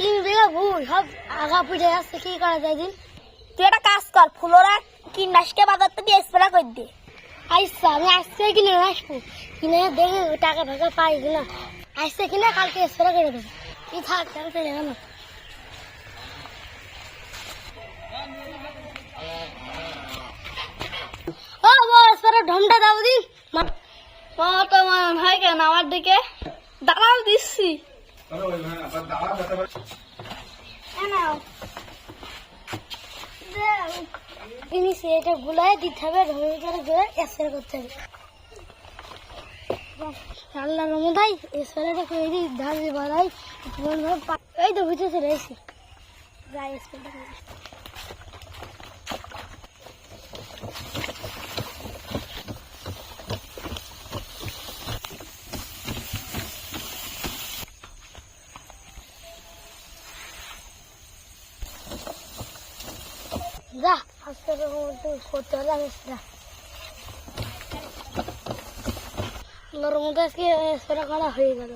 তিন বিঘা ভুল সব আগা পুজো যাচ্ছে কি করা যায় দিন? তুই একটা কাজ কর, ফুলোরা কীটনাশকে বাজার থেকে স্প্রে করে দে। আইসা, আমি আসছে কিনে নিয়ে আসব। কিনে দেখে টাকা ফাঁকা পাই কিনা। আসছে কিনা কালকে স্প্রে করে দেবো। কি থাক তাহলে চলে গেল ও, বড় স্প্রে ঢমটা দাও দিন। মা- তো মন হয় কেন আমার দিকে। দাঁড়াও দিচ্ছি। জিনিস এটা গুলাই দিতে হবে ঢমে করে গুলাই স্প্রে করতে হবে। আল্লাহ রমদাই স্প্রেটা করে দিই ধান দিয়ে বাড়াই এই তো বুঝেছে রয়েছে যাই স্প্রেটা যা আজকে করতে হবে আমি সেটা। নরম আজকে সেটা করা হয়ে গেল।